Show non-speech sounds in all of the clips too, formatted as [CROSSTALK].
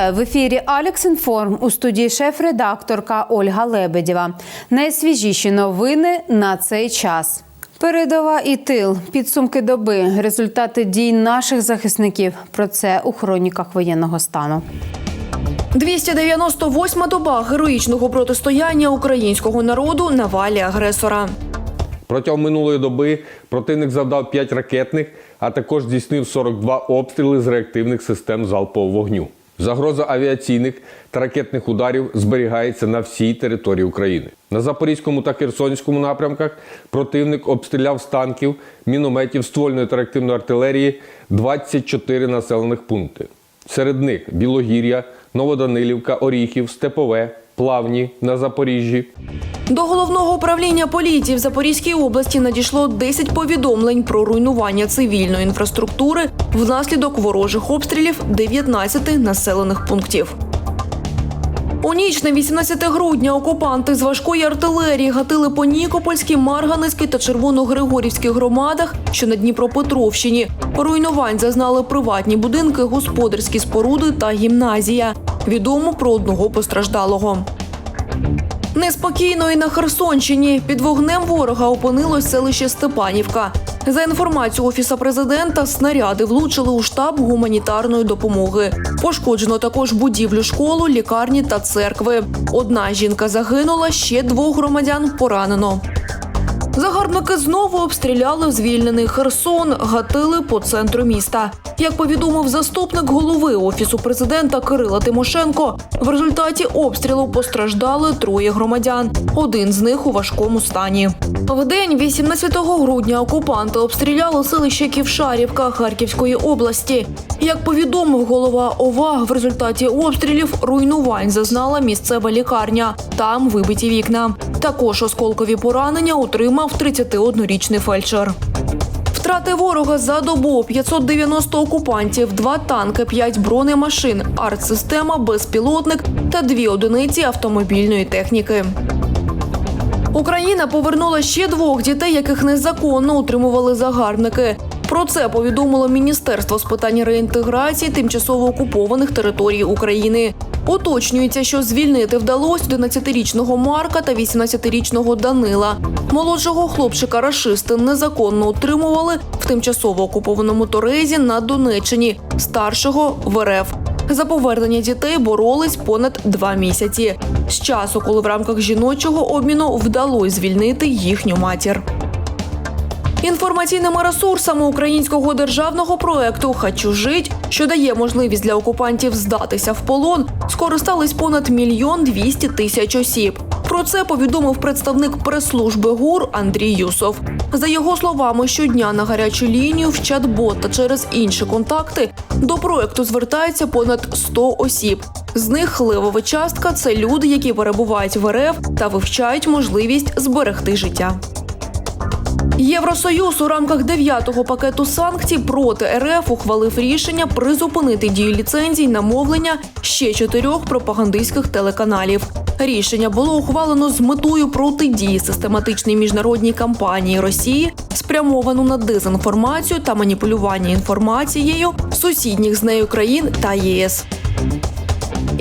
Вітаю в ефірі Алекс Інформ у студії шеф-редакторка Ольга Лебедєва. Найсвіжіші новини на цей час. Передова і тил, підсумки доби, результати дій наших захисників. Про це у хроніках воєнного стану. 298-ма доба героїчного протистояння українського народу навалі агресора. Протягом минулої доби противник завдав 5 ракетних, а також здійснив 42 обстріли з реактивних систем залпового вогню. Загроза авіаційних та ракетних ударів зберігається на всій території України. На Запорізькому та Херсонському напрямках противник обстріляв з танків, мінометів, ствольної та реактивної артилерії 24 населених пункти. Серед них Білогір'я, Новоданилівка, Оріхів, Степове, Плавні на Запоріжжі, До головного управління поліції в Запорізькій області надійшло 10 повідомлень про руйнування цивільної інфраструктури внаслідок ворожих обстрілів 19 населених пунктів. У ніч на 18 грудня окупанти з важкої артилерії гатили по Нікопольській, Марганецькій та Червоногригорівській громадах, що на Дніпропетровщині. Руйнувань зазнали приватні будинки, господарські споруди та гімназія. Відомо про одного постраждалого. Неспокійно і на Херсонщині під вогнем ворога опинилось селище Степанівка. За інформацією офіса президента, снаряди влучили у штаб гуманітарної допомоги. Пошкоджено також будівлю школу, лікарні та церкви. Одна жінка загинула, ще двох громадян поранено. Загарбники знову обстріляли звільнений Херсон, гатили по центру міста. Як повідомив заступник голови офісу президента Кирила Тимошенко, в результаті обстрілу постраждали троє громадян. Один з них у важкому стані. В день 18 грудня окупанти обстріляли селище Ківшарівка Харківської області. Як повідомив голова ОВА, в результаті обстрілів руйнувань зазнала місцева лікарня. Там вибиті вікна. Також осколкові поранення отримав 31-річний фельдшер. Втрати ворога за добу 590 окупантів, два танки, 5 бронемашин, артсистема, безпілотник та дві одиниці автомобільної техніки. Україна повернула ще двох дітей, яких незаконно утримували загарбники. Про це повідомило Міністерство з питань реінтеграції тимчасово окупованих територій України. Уточнюється, що звільнити вдалося 11-річного Марка та 18-річного Данила. Молодшого хлопчика рашисти незаконно утримували в тимчасово окупованому Торезі на Донеччині, старшого в РФ. За повернення дітей боролись понад два місяці. З часу, коли в рамках жіночого обміну вдалося звільнити їхню матір. Інформаційними ресурсами українського державного проекту «Хочу жить», що дає можливість для окупантів здатися в полон, скористались понад мільйон двісті тисяч осіб. Про це повідомив представник прес-служби ГУР Андрій Юсов. За його словами, щодня на гарячу лінію в чат-бот та через інші контакти до проекту звертається понад 100 осіб. З них левова частка це люди, які перебувають в РФ та вивчають можливість зберегти життя. Євросоюз у рамках дев'ятого пакету санкцій проти РФ ухвалив рішення призупинити дію ліцензій на мовлення ще чотирьох пропагандистських телеканалів. Рішення було ухвалено з метою протидії систематичній міжнародній кампанії Росії, спрямовану на дезінформацію та маніпулювання інформацією сусідніх з нею країн та ЄС.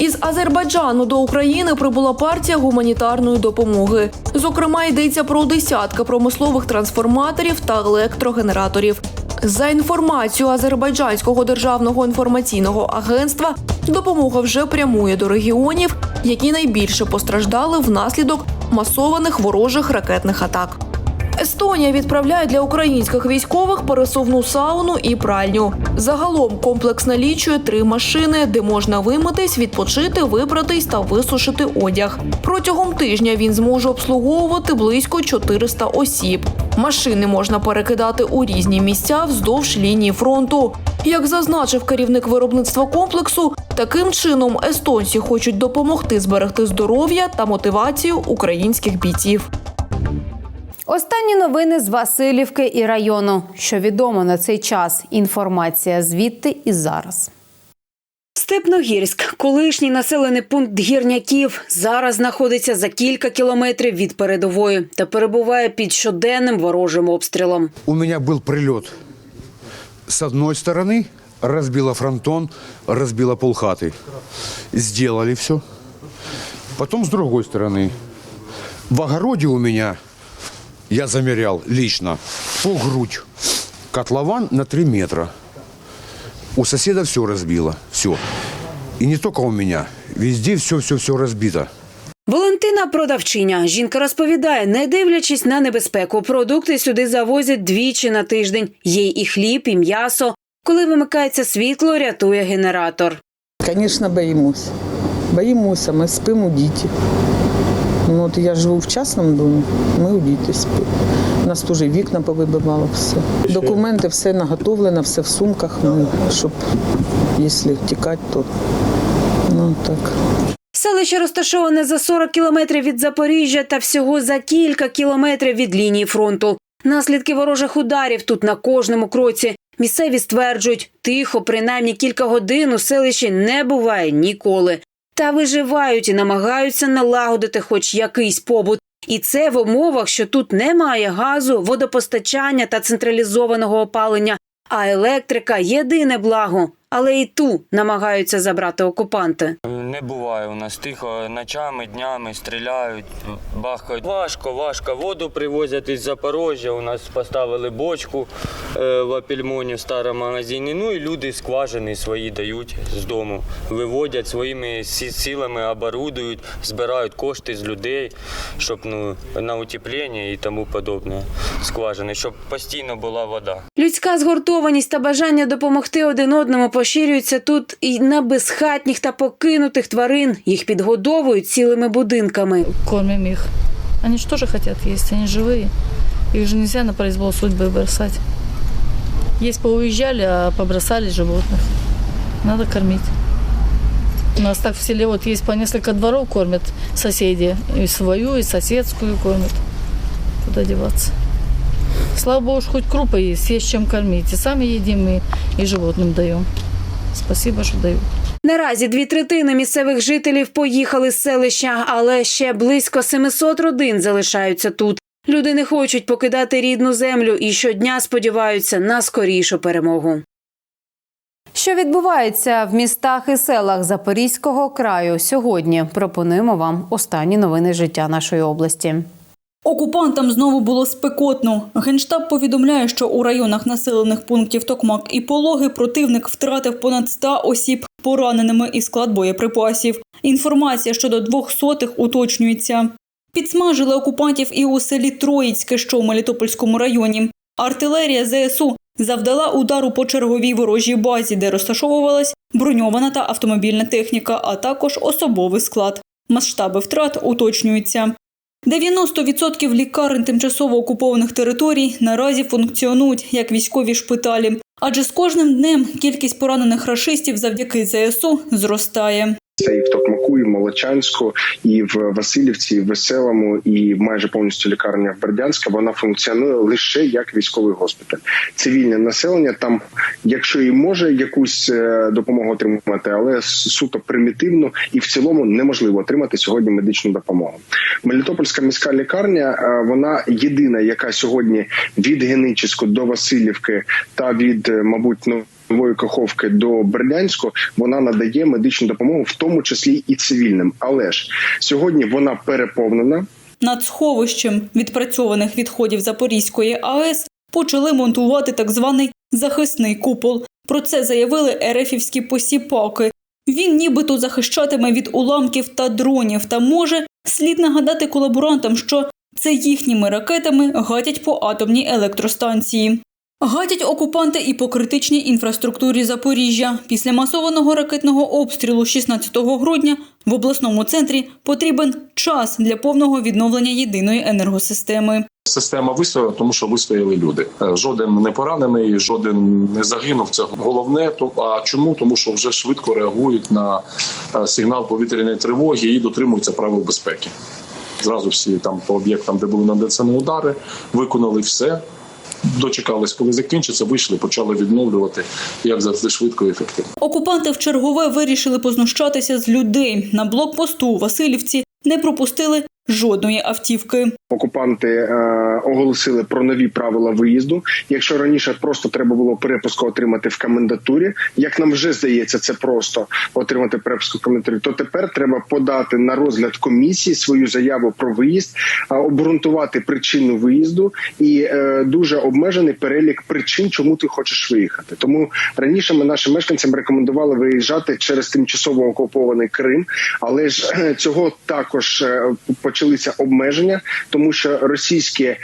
Із Азербайджану до України прибула партія гуманітарної допомоги. Зокрема, йдеться про десятки промислових трансформаторів та електрогенераторів. За інформацією Азербайджанського державного інформаційного агентства, допомога вже прямує до регіонів, які найбільше постраждали внаслідок масованих ворожих ракетних атак. Естонія відправляє для українських військових пересувну сауну і пральню. Загалом комплекс налічує три машини, де можна вимитись, відпочити, вибратись та висушити одяг. Протягом тижня він зможе обслуговувати близько 400 осіб. Машини можна перекидати у різні місця вздовж лінії фронту. Як зазначив керівник виробництва комплексу, таким чином естонці хочуть допомогти зберегти здоров'я та мотивацію українських бійців. Останні новини з Васильівки і району. Що відомо на цей час. Інформація звідти і зараз. Степногірськ, колишній населений пункт гірняків, зараз знаходиться за кілька кілометрів від передової та перебуває під щоденним ворожим обстрілом. У меня был прилет с одной стороны, разбила фронтон, разбила полхаты. Сделали все. Потом с другой стороны. В огороде у меня, я замерял лично, по грудь. Котлован на 3 метра. У соседа все разбило. Все. И не только у меня. Везде все-все-все разбито. Валентина продавчиня. Жінка розповідає, не дивлячись на небезпеку, продукти сюди завозять двічі на тиждень. Є і хліб, і м'ясо. Коли вимикається світло, рятує генератор. Звісно, боїмося. Боїмося, ми спимо у діті. Ну, от я живу в частному домі, ми у діти спимо. У нас теж вікна повибивало все. Документи, все наготовлено, все в сумках, ми, щоб якщо тікати, то ну так. Селище розташоване за 40 кілометрів від Запоріжжя та всього за кілька кілометрів від лінії фронту. Наслідки ворожих ударів тут на кожному кроці. Місцеві стверджують, тихо, принаймні кілька годин у селищі не буває ніколи. Та виживають і намагаються налагодити хоч якийсь побут. І це в умовах, що тут немає газу, водопостачання та централізованого опалення, а електрика єдине благо, але і ту намагаються забрати окупанти. Не буває у нас тихо, ночами, днями стріляють, бахають. Важко, важко. Воду привозять із Запоріжжя. У нас поставили бочку е, в Апельмоні в старому магазині. Ну і люди скважини свої дають з дому. Виводять своїми силами, оборудують, збирають кошти з людей, щоб ну, на утеплення і тому подобне. Скважини, щоб постійно була вода. Людська згуртованість та бажання допомогти один одному поширюються тут і на безхатніх та покинутих тварин. Їх підгодовують цілими будинками. кормим их. Они же тоже хотят есть, они живые. Их же нельзя на произвол судьбы бросать. Есть поуезжали, а побросали животных. Надо кормить. У нас так в селе вот есть по несколько дворов кормят соседи. И свою, и соседскую кормят. Куда деваться? Слава богу, что хоть крупы есть, есть чем кормить. И сами едим, и, и животным даем. Спасибо, что дают. Наразі дві третини місцевих жителів поїхали з селища, але ще близько 700 родин залишаються тут. Люди не хочуть покидати рідну землю і щодня сподіваються на скорішу перемогу. Що відбувається в містах і селах Запорізького краю сьогодні? Пропонуємо вам останні новини життя нашої області. Окупантам знову було спекотно. Генштаб повідомляє, що у районах населених пунктів Токмак і Пологи противник втратив понад 100 осіб пораненими і склад боєприпасів. Інформація щодо двох сотих уточнюється. Підсмажили окупантів і у селі Троїцьке, що у Мелітопольському районі. Артилерія ЗСУ завдала удару по черговій ворожій базі, де розташовувалась броньована та автомобільна техніка, а також особовий склад. Масштаби втрат уточнюються. 90% лікарень тимчасово окупованих територій наразі функціонують як військові шпиталі, адже з кожним днем кількість поранених рашистів завдяки ЗСУ зростає. Це і в Токмаку, і в Молочанську, і в Васильівці, і в Веселому, і майже повністю лікарня в Бердянська. Вона функціонує лише як військовий госпіталь. Цивільне населення там, якщо і може якусь е, допомогу отримати, але суто примітивно і в цілому неможливо отримати сьогодні медичну допомогу. Мелітопольська міська лікарня е, вона єдина, яка сьогодні від Геничівську до Васильівки та від, е, мабуть, ну. Нової Каховки до Бердянську вона надає медичну допомогу, в тому числі і цивільним. Але ж сьогодні вона переповнена. Над сховищем відпрацьованих відходів Запорізької АЕС почали монтувати так званий захисний купол. Про це заявили ерефівські посіпаки. Він нібито захищатиме від уламків та дронів. Та може слід нагадати колаборантам, що це їхніми ракетами гатять по атомній електростанції. Гатять окупанти і по критичній інфраструктурі Запоріжжя. Після масованого ракетного обстрілу 16 грудня в обласному центрі потрібен час для повного відновлення єдиної енергосистеми. Система вистояла, тому що вистояли люди. Е, Жоден не поранений, жоден не загинув. Це головне. А чому? Тому що вже швидко реагують на е, сигнал повітряної тривоги і дотримуються правил безпеки. Зразу всі там по об'єктам, де були нанесені удари, виконали все. Дочекались, коли закінчиться, вийшли, почали відновлювати як завжди швидко і ефективно. Окупанти в чергове вирішили познущатися з людей. На блокпосту у Васильівці не пропустили жодної автівки. Окупанти е, оголосили про нові правила виїзду. Якщо раніше просто треба було перепуску отримати в комендатурі, як нам вже здається, це просто отримати перепуску в комендатурі, то тепер треба подати на розгляд комісії свою заяву про виїзд, е, обґрунтувати причину виїзду і е, дуже обмежений перелік причин, чому ти хочеш виїхати. Тому раніше ми нашим мешканцям рекомендували виїжджати через тимчасово окупований Крим, але ж е, цього також е, почалися обмеження, тому що російські е,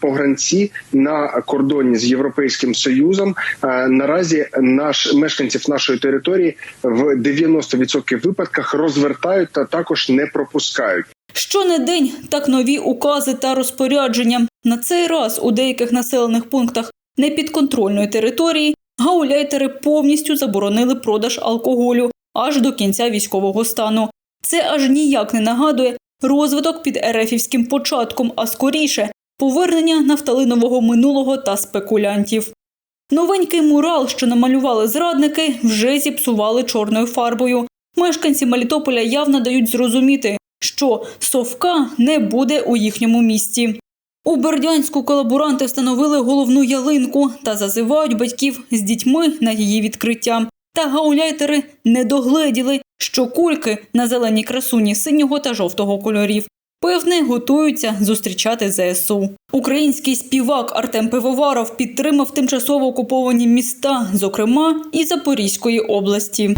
погранці на кордоні з Європейським Союзом е, наразі наш мешканців нашої території в 90% випадках розвертають та також не пропускають. Щонедень так нові укази та розпорядження. На цей раз у деяких населених пунктах непідконтрольної території гауляйтери повністю заборонили продаж алкоголю аж до кінця військового стану. Це аж ніяк не нагадує розвиток під ерефівським початком, а скоріше повернення нафталинового минулого та спекулянтів. Новенький мурал, що намалювали зрадники, вже зіпсували чорною фарбою. Мешканці Мелітополя явно дають зрозуміти, що совка не буде у їхньому місті. У Бердянську колаборанти встановили головну ялинку та зазивають батьків з дітьми на її відкриття. Та гауляйтери не догледіли, що кульки на зеленій красуні синього та жовтого кольорів. Певне, готуються зустрічати ЗСУ. Український співак Артем Пивоваров підтримав тимчасово окуповані міста, зокрема і Запорізької області.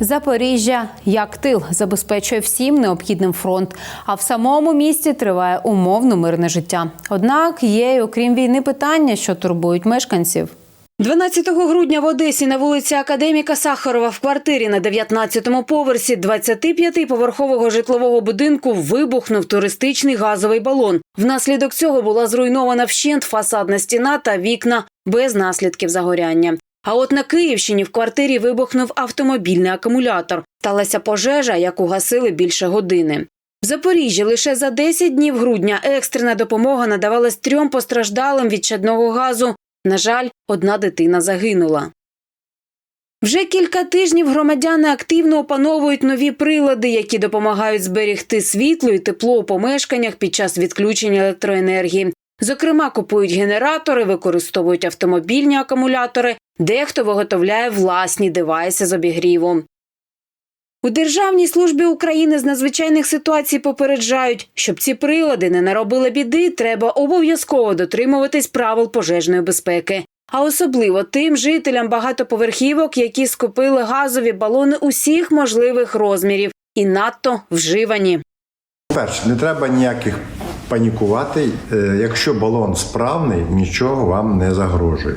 Запоріжжя як тил забезпечує всім необхідним фронт. А в самому місті триває умовно мирне життя. Однак є, окрім війни, питання, що турбують мешканців. 12 грудня в Одесі на вулиці Академіка Сахарова в квартирі на 19-му поверсі 25-поверхового житлового будинку вибухнув туристичний газовий балон. Внаслідок цього була зруйнована вщент фасадна стіна та вікна без наслідків загоряння. А от на Київщині в квартирі вибухнув автомобільний акумулятор. Сталася пожежа, яку гасили більше години. В Запоріжжі лише за 10 днів грудня екстрена допомога надавалась трьом постраждалим від чадного газу. На жаль, одна дитина загинула. Вже кілька тижнів громадяни активно опановують нові прилади, які допомагають зберігти світло і тепло у помешканнях під час відключення електроенергії. Зокрема, купують генератори, використовують автомобільні акумулятори, дехто виготовляє власні девайси з обігріву. У Державній службі України з надзвичайних ситуацій попереджають, щоб ці прилади не наробили біди, треба обов'язково дотримуватись правил пожежної безпеки. А особливо тим жителям багатоповерхівок, які скупили газові балони усіх можливих розмірів і надто вживані. Перше, не треба ніяких панікувати. Е, Якщо балон справний, нічого вам не загрожує.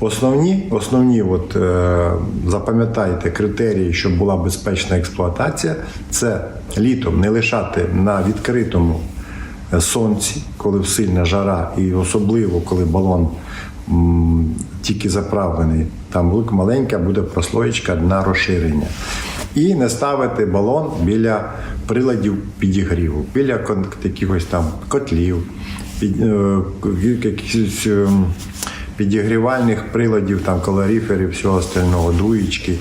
Основні, основні от, е, запам'ятайте критерії, щоб була безпечна експлуатація, це літом не лишати на відкритому е, сонці, коли сильна жара, і особливо коли балон тільки заправлений, там маленька буде прослоєчка на розширення. І не ставити балон біля приладів підігріву, біля якихось там котлів, під, е, якихось е, підігрівальних приладів, там калоріферів, всього остального, дуєчки.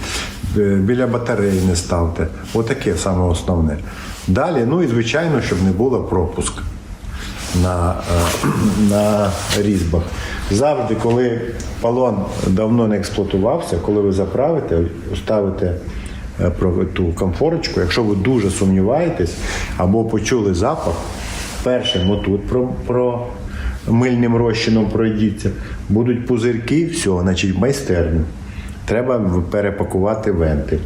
Е, Біля батарей не ставте. Отаке саме основне. Далі, ну і звичайно, щоб не було пропуск на, [CLEARS THROAT] на різьбах. Завжди, коли балон давно не експлуатувався, коли ви заправите, ставите про ту комфорочку, якщо ви дуже сумніваєтесь або почули запах, першим отут про, про мильним розчином пройдіться, будуть пузирки, все, значить майстерню. Треба перепакувати вентиль.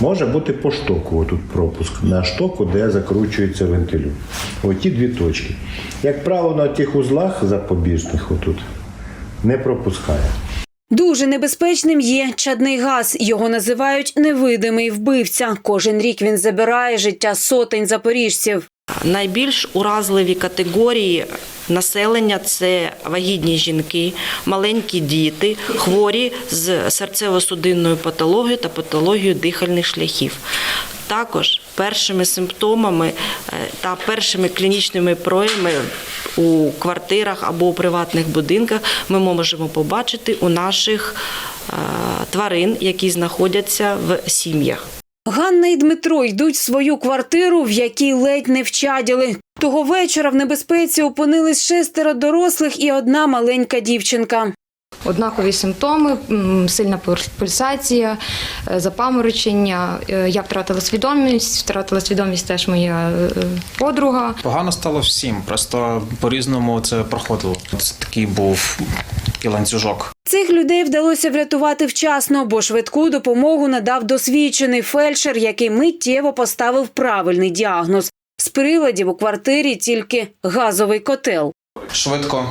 Може бути по штоку отут пропуск на штоку, де закручується вентилю. Оті дві точки. Як правило, на тих узлах запобіжних отут не пропускає. Дуже небезпечним є чадний газ. Його називають невидимий вбивця. Кожен рік він забирає життя сотень запоріжців. Найбільш уразливі категорії населення це вагітні жінки, маленькі діти, хворі з серцево-судинною патологією та патологією дихальних шляхів. Також першими симптомами е, та першими клінічними проявами у квартирах або у приватних будинках ми можемо побачити у наших е, тварин, які знаходяться в сім'ях. Ганна і Дмитро йдуть в свою квартиру, в якій ледь не вчаділи. Того вечора в небезпеці опинились шестеро дорослих і одна маленька дівчинка. Однакові симптоми, сильна пульс- пульсація, е, запаморочення. Е, Я втратила свідомість, втратила свідомість теж моя е, подруга. Погано стало всім, просто по-різному це проходило. Це такий був і ланцюжок. Цих людей вдалося врятувати вчасно, бо швидку допомогу надав досвідчений фельдшер, який миттєво поставив правильний діагноз. З приладів у квартирі тільки газовий котел. Швидко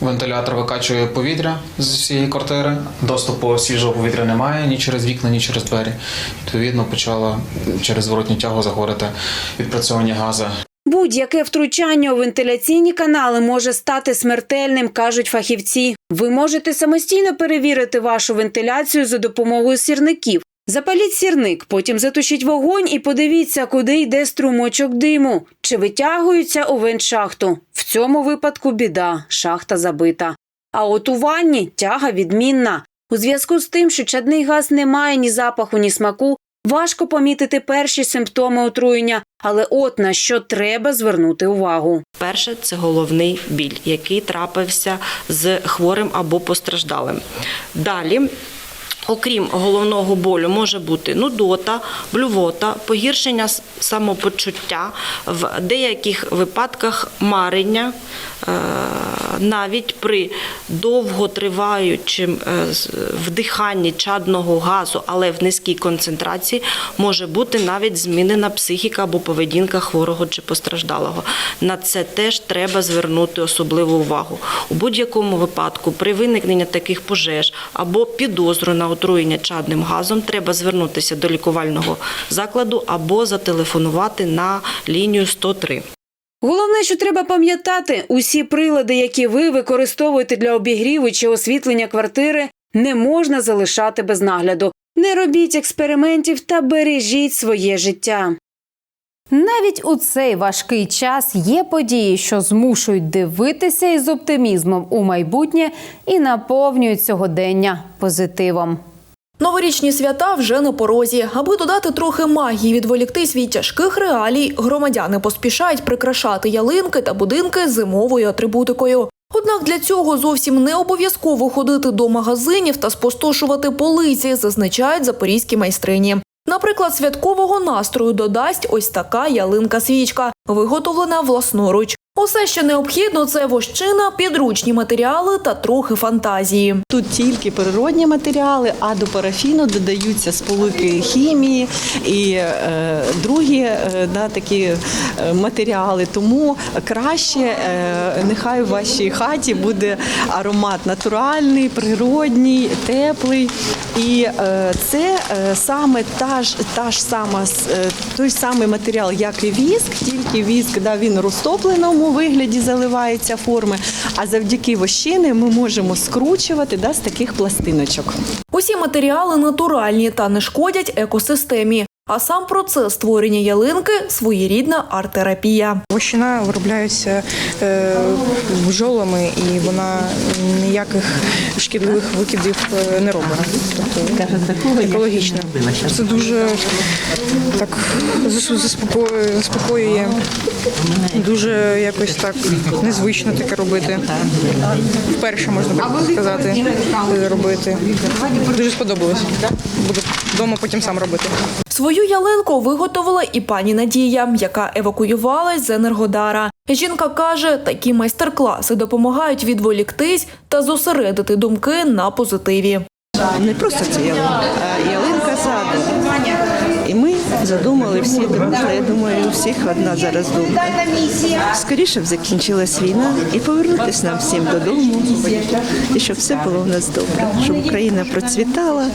вентилятор викачує повітря з всієї квартири. Доступу свіжого повітря немає ні через вікна, ні через двері. Відповідно, почало через зворотню тягу заговорити відпрацьовування газу. Будь-яке втручання у вентиляційні канали може стати смертельним, кажуть фахівці. Ви можете самостійно перевірити вашу вентиляцію за допомогою сірників. Запаліть сірник, потім затушіть вогонь і подивіться, куди йде струмочок диму. Чи витягується у вентшахту. В цьому випадку біда, шахта забита. А от у ванні тяга відмінна. У зв'язку з тим, що чадний газ не має ні запаху, ні смаку, важко помітити перші симптоми отруєння, але от на що треба звернути увагу. Перше це головний біль, який трапився з хворим або постраждалим. Далі. Окрім головного болю, може бути нудота, блювота, погіршення самопочуття, в деяких випадках марення, е, навіть при довготриваючим е, вдиханні чадного газу, але в низькій концентрації, може бути навіть змінена психіка або поведінка хворого чи постраждалого. На це теж треба звернути особливу увагу. У будь-якому випадку, при виникненні таких пожеж або підозру на отруєння чадним газом, треба звернутися до лікувального закладу або зателефонувати на лінію 103. Головне, що треба пам'ятати, усі прилади, які ви використовуєте для обігріву чи освітлення квартири, не можна залишати без нагляду. Не робіть експериментів та бережіть своє життя. Навіть у цей важкий час є події, що змушують дивитися із оптимізмом у майбутнє і наповнюють сьогодення позитивом. Новорічні свята вже на порозі. Аби додати трохи магії, відволіктись від тяжких реалій, громадяни поспішають прикрашати ялинки та будинки зимовою атрибутикою. Однак для цього зовсім не обов'язково ходити до магазинів та спустошувати полиці, зазначають запорізькі майстрині. Наприклад, святкового настрою додасть ось така ялинка-свічка, виготовлена власноруч. Усе, що необхідно, це вощина, підручні матеріали та трохи фантазії. Тут тільки природні матеріали, а до парафіну додаються сполуки хімії і е, другі е, да, такі е, матеріали. Тому краще е, нехай у вашій хаті буде аромат натуральний, природній, теплий. І е, це е, саме та ж, та ж сама, е, той самий матеріал, як і віск, тільки віск да, він розтопленому вигляді заливається форми. А завдяки вощини ми можемо скручувати да, з таких пластиночок. Усі матеріали натуральні та не шкодять екосистемі. А сам процес створення ялинки своєрідна арт-терапія. Вощина виробляється е, бджолами і вона ніяких шкідливих викидів е, не робить. Тобто екологічно. Це дуже так зас- заспокоює, заспокоює. Дуже якось так незвично таке робити. Вперше можна так сказати робити. Дуже сподобалось. Буду вдома потім сам робити. Свою ялинку виготовила і пані Надія, яка евакуювалась з Енергодара. Жінка каже, такі майстер-класи допомагають відволіктись та зосередити думки на позитиві. Не просто це ялинка, а ялинка саду. Задумали всі думали. Я думаю, у всіх одна зараз думка. Скоріше б закінчилась війна і повернутися нам всім додому, і щоб все було в нас добре, щоб Україна процвітала.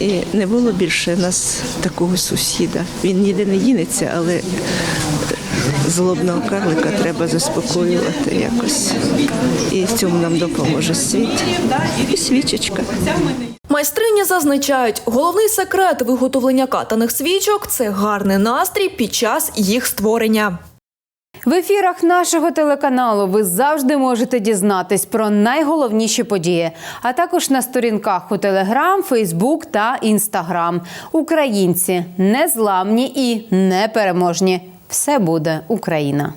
І не було більше нас такого сусіда. Він ніде не дінеться, але злобного карлика треба заспокоювати якось. І в цьому нам допоможе світ і свічечка. Майстрині зазначають, головний секрет виготовлення катаних свічок це гарний настрій під час їх створення. В ефірах нашого телеканалу ви завжди можете дізнатись про найголовніші події, а також на сторінках у Телеграм, Фейсбук та Інстаграм. Українці незламні і непереможні. Все буде Україна.